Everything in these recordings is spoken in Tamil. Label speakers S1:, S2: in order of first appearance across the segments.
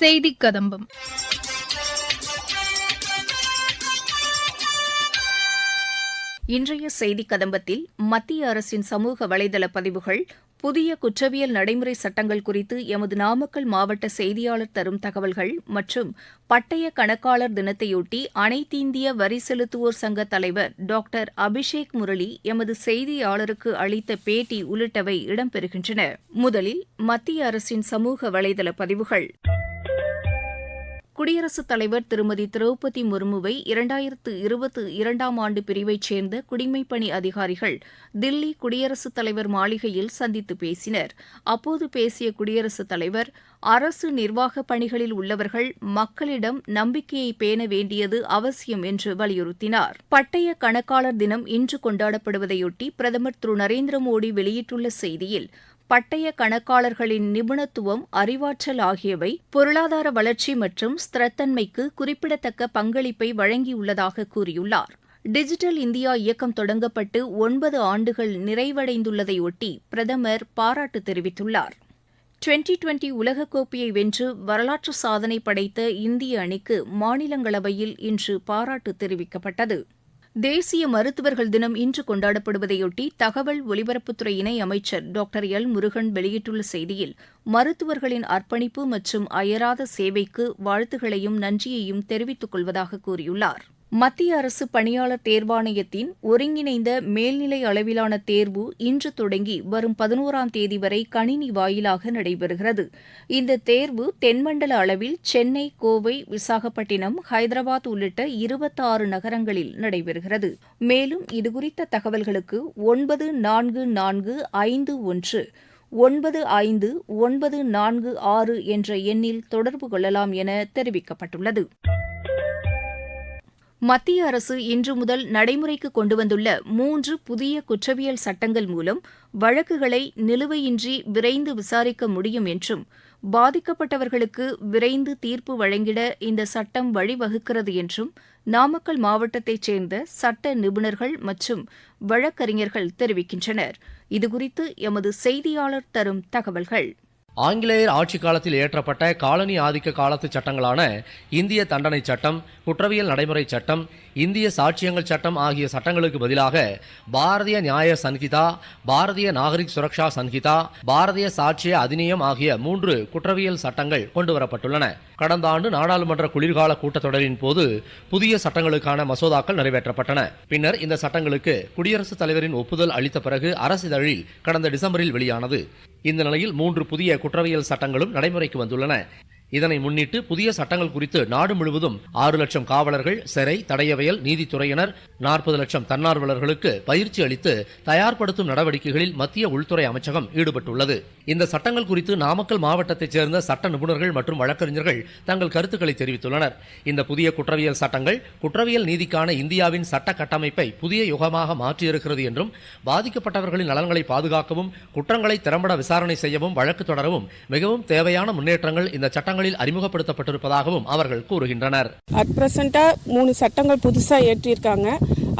S1: செய்தி கதம்பம்.
S2: இன்றைய செய்தி கதம்பத்தில் மத்திய அரசின் சமூக வலைதள பதிவுகள் புதிய குற்றவியல் நடைமுறை சட்டங்கள் குறித்து எமது நாமக்கல் மாவட்ட செய்தியாளர் தரும் தகவல்கள் மற்றும் பட்டய கணக்காளர் தினத்தையொட்டி அனைத்திந்திய வரி செலுத்துவோர் சங்க தலைவர் டாக்டர் அபிஷேக் முரளி எமது செய்தியாளருக்கு அளித்த பேட்டி உள்ளிட்டவை இடம்பெறுகின்றன. முதலில் மத்திய அரசின் சமூக வலைதள பதிவுகள். குடியரசுத் தலைவர் திருமதி திரௌபதி முர்முவை இரண்டாயிரத்து இருபத்து இரண்டாம் ஆண்டு பிரிவைச் சேர்ந்த குடிமைப்பணி அதிகாரிகள் தில்லி குடியரசுத் தலைவர் மாளிகையில் சந்தித்து பேசினர். அப்போது பேசிய குடியரசுத் தலைவர் அரசு நிர்வாகப் பணிகளில் உள்ளவர்கள் மக்களிடம் நம்பிக்கையை பேண வேண்டியது அவசியம் என்று வலியுறுத்தினார். பட்டய கணக்காளர் தினம் இன்று கொண்டாடப்படுவதையொட்டி பிரதமர் திரு. நரேந்திர மோடி வெளியிட்டுள்ள செய்தியில் பட்டய கணக்காளர்களின் நிபுணத்துவம் அறிவாற்றல் ஆகியவை பொருளாதார வளர்ச்சி மற்றும் ஸ்திரத்தன்மைக்கு குறிப்பிடத்தக்க பங்களிப்பை வழங்கியுள்ளதாக கூறியுள்ளார். டிஜிட்டல் இந்தியா இயக்கம் தொடங்கப்பட்டு ஒன்பது ஆண்டுகள் நிறைவடைந்துள்ளதையொட்டி பிரதமர் பாராட்டு தெரிவித்துள்ளார். டுவெண்டி டுவெண்டி உலகக்கோப்பையை வென்று வரலாற்று சாதனை படைத்த இந்திய அணிக்கு மாநிலங்களவையில் இன்று பாராட்டு தெரிவிக்கப்பட்டது. தேசிய மருத்துவர்கள் தினம் இன்று கொண்டாடப்படுவதையொட்டி தகவல் ஒலிபரப்புத்துறை இணை அமைச்சர் டாக்டர் எல் முருகன் வெளியிட்டுள்ள செய்தியில் மருத்துவர்களின் அர்ப்பணிப்பு மற்றும் அயராத சேவைக்கு வாழ்த்துகளையும் நன்றியையும் தெரிவித்துக் கொள்வதாக கூறியுள்ளார். மத்திய அரசு பணியாளர் தேர்வாணையத்தின் ஒருங்கிணைந்த மேல்நிலை அளவிலான தேர்வு இன்று தொடங்கி வரும் பதினோராம் தேதி வரை கணினி வாயிலாக நடைபெறுகிறது. இந்த தேர்வு தென்மண்டல அளவில் சென்னை கோவை விசாகப்பட்டினம் ஹைதராபாத் உள்ளிட்ட இருபத்தாறு நகரங்களில் நடைபெறுகிறது. மேலும் இதுகுறித்த தகவல்களுக்கு ஒன்பது நான்கு நான்கு ஐந்து ஒன்று ஒன்பது ஐந்து ஒன்பது நான்கு ஆறு என்ற எண்ணில் தொடர்பு கொள்ளலாம் என தெரிவிக்கப்பட்டுள்ளது. மத்திய அரசு இன்று முதல் நடைமுறைக்கு கொண்டு வந்துள்ள மூன்று புதிய குற்றவியல் சட்டங்கள் மூலம் வழக்குகளை நிலுவையின்றி விரைந்து விசாரிக்க முடியும் என்றும் பாதிக்கப்பட்டவர்களுக்கு விரைந்து தீர்ப்பு வழங்கிட இந்த சட்டம் வழிவகுக்கிறது என்றும் நாமக்கல் மாவட்டத்தைச் சேர்ந்த சட்ட நிபுணர்கள் மற்றும் வழக்கறிஞர்கள் தெரிவிக்கின்றனர். இதுகுறித்து எமது செய்தியாளர் தரும் தகவல்கள்.
S3: ஆங்கிலேயர் ஆட்சி காலத்தில் இயற்றப்பட்ட காலனி ஆதிக்க காலத்து சட்டங்களான இந்திய தண்டனை சட்டம் குற்றவியல் நடைமுறை சட்டம் இந்திய சாட்சியங்கள் சட்டம் ஆகிய சட்டங்களுக்கு பதிலாக பாரதிய நியாய சன்ஹிதா பாரதிய நாகரிக் சுரக்ஷா சன்ஹிதா பாரதிய சாட்சிய அதிநியம் ஆகிய மூன்று குற்றவியல் சட்டங்கள் கொண்டுவரப்பட்டுள்ளன கடந்த ஆண்டு நாடாளுமன்ற குளிர்கால கூட்டத்தொடரின் போது புதிய சட்டங்களுக்கான மசோதாக்கள் நிறைவேற்றப்பட்டன. பின்னர் இந்த சட்டங்களுக்கு குடியரசுத் தலைவரின் ஒப்புதல் அளித்த பிறகு அரசிதழில் கடந்த டிசம்பரில் வெளியானது. இந்த நிலையில் மூன்று புதிய குற்றவியல் சட்டங்களும் நடைமுறைக்கு வந்துள்ளன. இதனை முன்னிட்டு புதிய சட்டங்கள் குறித்து நாடு முழுவதும் ஆறு லட்சம் காவலர்கள் சிறை தடையவையல் நீதித்துறையினர் நாற்பது லட்சம் தன்னார்வலர்களுக்கு பயிற்சி அளித்து தயார்படுத்தும் நடவடிக்கைகளில் மத்திய உள்துறை அமைச்சகம் ஈடுபட்டுள்ளது. இந்த சட்டங்கள் குறித்து நாமக்கல் மாவட்டத்தைச் சேர்ந்த சட்ட நிபுணர்கள் மற்றும் வழக்கறிஞர்கள் தங்கள் கருத்துக்களை தெரிவித்துள்ளனர். இந்த புதிய குற்றவியல் சட்டங்கள் குற்றவியல் நீதிக்கான இந்தியாவின் சட்ட கட்டமைப்பை புதிய யுகமாக மாற்றியிருக்கிறது என்றும் பாதிக்கப்பட்டவர்களின் நலன்களை பாதுகாக்கவும் குற்றங்களை திறம்பட விசாரணை செய்யவும் வழக்கு தொடரவும் மிகவும் தேவையான முன்னேற்றங்கள் இந்த சட்டங்கள் சட்டங்களில் அறிமுகப்படுத்தப்பட்டிருப்பதாகவும் அவர்கள் கூறுகின்றனர்.
S4: அட் ப்ரெசென்ட்டாக மூணு சட்டங்கள் புதுசாக ஏற்றியிருக்காங்க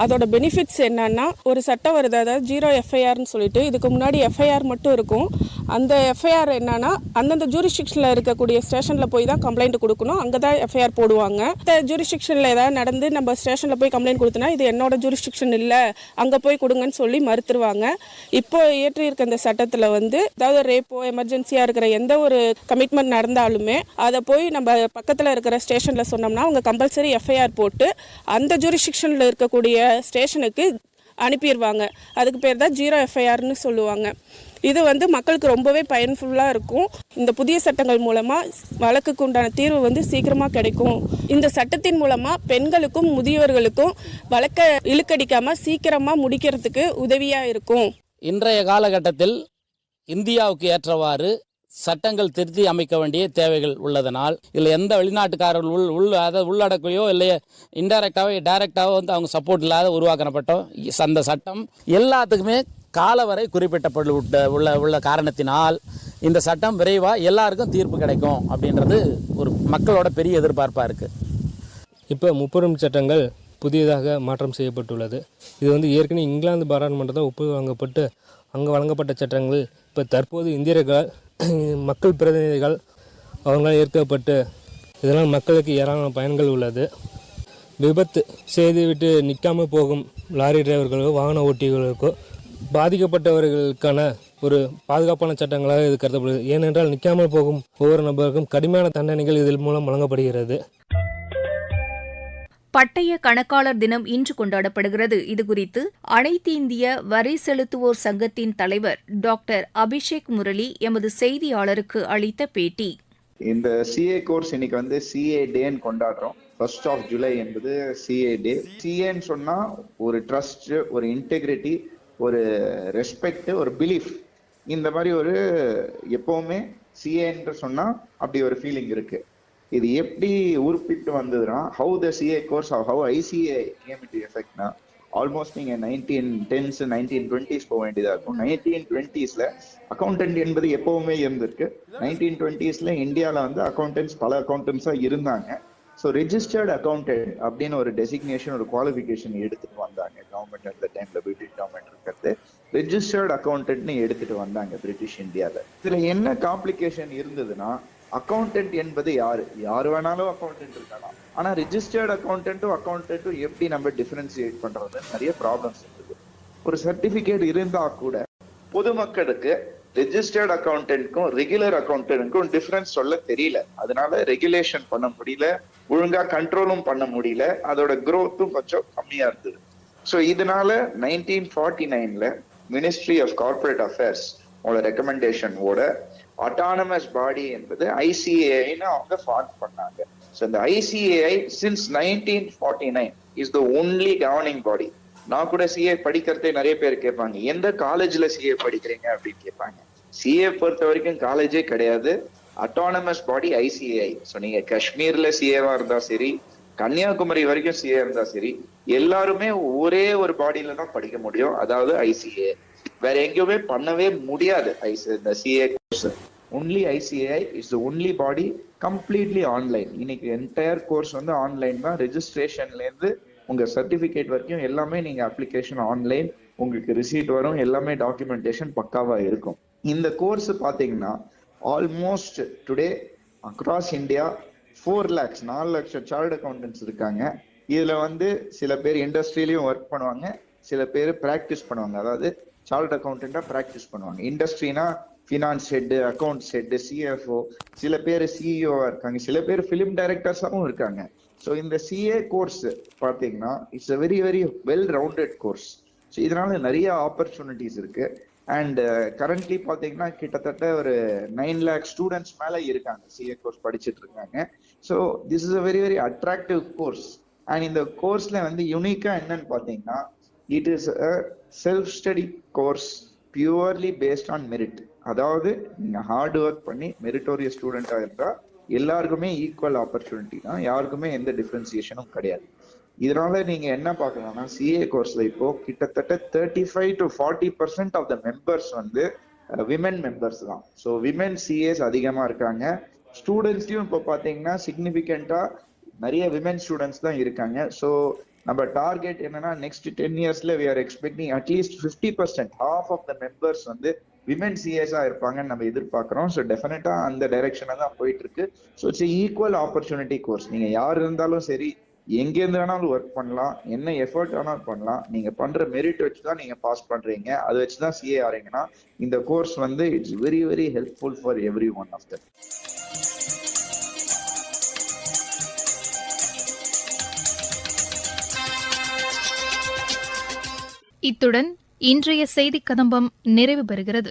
S4: அதோட பெனிஃபிட்ஸ் என்னன்னா ஒரு சட்டம் வருது அதாவது ஜீரோ எஃப்ஐஆர்னு சொல்லிட்டு இதுக்கு முன்னாடி எஃப்ஐஆர் மட்டும் இருக்கும். அந்த எஃப்ஐஆர் என்னன்னா அந்தந்த ஜூரிஸ்டிக்ஷனில் இருக்கக்கூடிய ஸ்டேஷனில் போய் தான் கம்ப்ளைண்ட் கொடுக்கணும். அங்கே தான் எஃப்ஐஆர் போடுவாங்க. இந்த ஜூரிஸ்டிக்ஷனில் ஏதாவது நடந்து நம்ம ஸ்டேஷனில் போய் கம்ப்ளைண்ட் கொடுத்தனா இது என்னோட ஜூரிஸ்டிக்ஷன் இல்லை. அங்கே போய் கொடுங்கன்னு சொல்லி மறுத்துருவாங்க. இப்போ ஏற்றியிருக்க இந்த சட்டத்தில் வந்து அதாவது ரேப்போ எமர்ஜென்சியாக இருக்கிற எந்த ஒரு கமிட்மெண்ட் நடந்தாலுமே அதை போய் நம்ம பக்கத்தில் இருக்கிற ஸ்டேஷனில் சொன்னோம்னா அவங்க கம்பல்சரி எஃப்ஐஆர் போட்டு அந்த ஜூரிஸ்டிக்ஷனில் இருக்கக்கூடிய ஸ்டேஷனுக்கு அனுப்பிடுவாங்க அதுக்கு பேர் தான் ஜீரோ எஃப்ஐஆர்னு சொல்லுவாங்க. இது வந்து மக்களுக்கு ரொம்பவே பயன்ஃபுல்லாக இருக்கும். இந்த புதிய சட்டங்கள் மூலமாக வழக்குக்கு உண்டான தீர்வு வந்து சீக்கிரமாக கிடைக்கும். இந்த சட்டத்தின் மூலமாக பெண்களுக்கும் முதியவர்களுக்கும் வழக்கை இழுக்கடிக்காமல் சீக்கிரமாக முடிக்கிறதுக்கு உதவியாக இருக்கும்.
S5: இன்றைய காலகட்டத்தில் இந்தியாவுக்கு ஏற்றவாறு சட்டங்கள் திருத்தி அமைக்க வேண்டிய தேவைகள் உள்ளதனால் இதில் எந்த வெளிநாட்டுக்காரர்கள் உள் உள் அதை உள்ளடக்கையோ இல்லை இன்டைரக்டாவோ டைரெக்டாகவோ வந்து அவங்க சப்போர்ட் இல்லாத உருவாக்கப்பட்டோம். அந்த சட்டம் எல்லாத்துக்குமே காலவரை குறிப்பிட்டப்பட்டு உள்ள உள்ள காரணத்தினால் இந்த சட்டம் விரைவாக எல்லாருக்கும் தீர்ப்பு கிடைக்கும் அப்படின்றது ஒரு மக்களோட பெரிய எதிர்பார்ப்பாக இருக்குது
S6: இப்போ முப்பெரும் சட்டங்கள் புதியதாக மாற்றம் செய்யப்பட்டுள்ளது. இது வந்து ஏற்கனவே இங்கிலாந்து பாராளுமன்றத்தில் ஒப்புதல் வழங்கப்பட்டு அங்கே வழங்கப்பட்ட சட்டங்கள் இப்போ தற்போது இந்தியர்கள் மக்கள் பிரதிநிதிகள் அவங்களால் ஏற்கப்பட்டு இதனால் மக்களுக்கு ஏராளமான பயன்கள் உள்ளது. விபத்து செய்துவிட்டு நிற்காமல் போகும் லாரி டிரைவர்களுக்கோ வாகன ஓட்டிகளுக்கோ பாதிக்கப்பட்டவர்களுக்கான ஒரு பாதுகாப்பான சட்டங்களாக இது கருதப்படுகிறது. ஏனென்றால் நிற்காமல் போகும் ஒவ்வொரு நபருக்கும் கடுமையான தண்டனைகள் இதில் மூலம் வழங்கப்படுகிறது.
S2: பட்டய கணக்காளர் தினம் இன்று கொண்டாடப்படுகிறது. இதுகுறித்து அனைத்து இந்திய வரி செலுத்துவோர் சங்கத்தின் தலைவர் டாக்டர் அபிஷேக் முரளி எமது செய்தியாளருக்கு அளித்த பேட்டி.
S1: இந்த சிஏ கோர்ஸ் இன்னைக்கு வந்து சிஏ டேன்னு கொண்டாடுறோம். ஃபர்ஸ்ட் ஆஃப் ஜூலை என்பது சிஏ டே சிஏன்னு சொன்னா ஒரு ட்ரஸ்ட் ஒரு இன்டெகிரிட்டி ஒரு ரெஸ்பெக்ட் ஒரு பிலீஃப் இந்த மாதிரி ஒரு எப்பவுமே சிஏன்னு சொன்னா அப்படி ஒரு ஃபீலிங் இருக்கு. இது எப்படி உருப்பிட்டு வந்ததுன்னா how the CA course how ICA came to எஃபெக்ட்னா almost நீங்க நைன்டீன் டென்ஸ் நைன்டீன் டுவெண்ட்டிஸ் போக வேண்டியதா இருக்கும். நைன்டீன் டுவெண்ட்டிஸ்ல அக்கௌண்டன்ட் என்பது எப்பவுமே இருந்திருக்கு. நைன்டீன் டுவெண்ட்டிஸ்ல இந்தியால வந்து அக்கௌண்டன்ஸ் பல அக்கௌண்டன்ஸா இருந்தாங்க. ஸோ ரெஜிஸ்டர்ட் அக்கௌண்டன்ட் அப்படின்னு ஒரு டெசிக்னேஷன் ஒரு குவாலிஃபிகேஷன் எடுத்துட்டு வந்தாங்க கவர்மெண்ட் அந்த டைம்ல பிரிட்டிஷ் கவர்மெண்ட் இருக்கிறது ரெஜிஸ்டர்ட் அக்கௌண்டன்ட்னு எடுத்துட்டு வந்தாங்க பிரிட்டிஷ் இந்தியால இதுல என்ன காம்ப்ளிகேஷன் இருந்ததுன்னா அக்கௌண்டன்ட் என்பது யாரு? யாரு வேணாலும் அக்கௌண்டன்ட் இருக்கலாம். ஆனா ரிஜிஸ்டர்ட் அக்கௌண்டன்ட்டும் அக்கௌண்டன்ட்டும் எப்படி நம்ம டிஃபரன்சியேட் பண்றது நிறைய ப்ராப்ளம்ஸ் இருக்குது. ஒரு சர்டிபிகேட் இருந்தா கூட பொதுமக்களுக்கு ரெஜிஸ்டர்ட் அக்கௌண்டன்ட்க்கும் ரெகுலர் அக்கௌண்டன்ட்க்கும் டிஃபரன்ஸ் சொல்ல தெரியல. அதனால ரெகுலேஷன் பண்ண முடியல. ஒழுங்கா கண்ட்ரோலும் பண்ண முடியல. அதோட குரோத்தும் கொஞ்சம் கம்மியா இருந்தது. ஸோ இதனால நைன்டீன் ஃபார்ட்டி நைன்ல மினிஸ்ட்ரி ஆஃப் கார்பரேட் அஃபேர்ஸ் உங்களோட ரெக்கமெண்டேஷனோட அட்டானமஸ் பாடி என்பது ஐசிஏஐன்னு அவங்க ஃபார்ம் பண்ணாங்க. ஸோ இந்த ICAI since nineteen forty nine is the only governing body நான் கூட சிஏ படிக்கிறதே நிறைய பேர் கேட்பாங்க எந்த காலேஜ்ல சிஏ படிக்கிறீங்க? அப்படின்னு கேட்பாங்க. சிஏ பொறுத்த வரைக்கும் காலேஜே கிடையாது. அட்டானமஸ் பாடி ஐசிஏஐ ஸோ நீங்க காஷ்மீர்ல சிஏவா இருந்தா சரி கன்னியாகுமரி வரைக்கும் சிஏ இருந்தா சரி எல்லாருமே ஒரே ஒரு பாடியில தான் படிக்க முடியும். அதாவது ஐசிஏ வேற எங்கேயுமே பண்ணவே முடியாது ஐசி இந்த CA course only ICAI is the only body completely online இன்னைக்கு என்டையர் கோர்ஸ் வந்து ஆன்லைன் தான். ரெஜிஸ்ட்ரேஷன்ல இருந்து உங்க சர்டிபிகேட் வரைக்கும் எல்லாமே நீங்க அப்ளிகேஷன் ஆன்லைன் உங்களுக்கு ரிசீட் வரும். எல்லாமே டாக்குமெண்டேஷன் பக்காவா இருக்கும். இந்த கோர்ஸ் பாத்தீங்கன்னா almost today across India four lakhs நாலு லட்சம் சார்ட் அக்கௌண்டன்ஸ் இருக்காங்க. இதுல வந்து சில பேர் இண்டஸ்ட்ரியிலையும் ஒர்க் பண்ணுவாங்க. சில பேர் ப்ராக்டிஸ் பண்ணுவாங்க. அதாவது சார்ட் அக்கௌண்டா ப்ராக்டிஸ் பண்ணுவாங்க. இண்டஸ்ட்ரினா finance head accounts head CFO சில பேர் சிஇஓவா இருக்காங்க. சில பேர் ஃபிலிம் டைரக்டர்ஸாகவும் இருக்காங்க. ஸோ இந்த சிஏ கோர்ஸ் பார்த்தீங்கன்னா it's a very very well rounded course so இதனால நிறைய ஆப்பர்ச்சுனிட்டிஸ் இருக்கு. அண்ட் கரண்ட்லி uh, பார்த்தீங்கன்னா கிட்டத்தட்ட ஒரு நைன் லேக் ஸ்டூடெண்ட்ஸ் மேலே இருக்காங்க. சிஏ கோர்ஸ் படிச்சுட்டு இருக்காங்க. So this is a very very attractive course and இந்த கோர்ஸில் வந்து யுனிக்கா என்னன்னு பார்த்தீங்கன்னா it is a self study course purely based on merit அதாவது நீங்கள் ஹார்ட் ஒர்க் பண்ணி மெரிட்டோரிய ஸ்டூடெண்ட்டாக இருந்தால் எல்லாருக்குமே ஈக்குவல் ஆப்பர்ச்சுனிட்டி தான். யாருக்குமே எந்த டிஃப்ரென்சியேஷனும் கிடையாது. இதனால நீங்க என்ன பார்க்கலாம்னா சிஏ கோர்ஸ்ல இப்போ கிட்டத்தட்ட thirty five to forty percent of the members வந்து விமென் மெம்பர்ஸ் தான். ஸோ விமென் சிஏஸ் அதிகமா இருக்காங்க. ஸ்டூடெண்ட்ஸ்லயும் இப்போ பாத்தீங்கன்னா சிக்னிஃபிகண்டா நிறைய விமென் ஸ்டூடெண்ட்ஸ் தான் இருக்காங்க. ஸோ நம்ம டார்கெட் என்னன்னா நெக்ஸ்ட் டென் இயர்ஸ்ல we are expecting at least fifty percent half of the members வந்து விமென் சிஎஸ்ஆ இருப்பாங்கன்னு நம்ம எதிர்பார்க்கிறோம். ஸோ டெஃபினட்டா அந்த டைரக்ஷனாக தான் போயிட்டு இருக்கு. So it's equal opportunity course நீங்க யார் இருந்தாலும் சரி எங்கேருந்து வேணாலும் ஒர்க் பண்ணலாம். என்ன எஃபர்ட் வேணாலும் பண்ணலாம். நீங்க பண்ற மெரிட் வச்சு தான் நீங்க பாஸ் பண்றீங்க. அதை வச்சு தான் சிஏ ஆறீங்கன்னா இந்த கோர்ஸ் வந்து it's very very helpful for every one of that
S7: இத்துடன் இன்றைய செய்திக் கதம்பம் நிறைவு பெறுகிறது.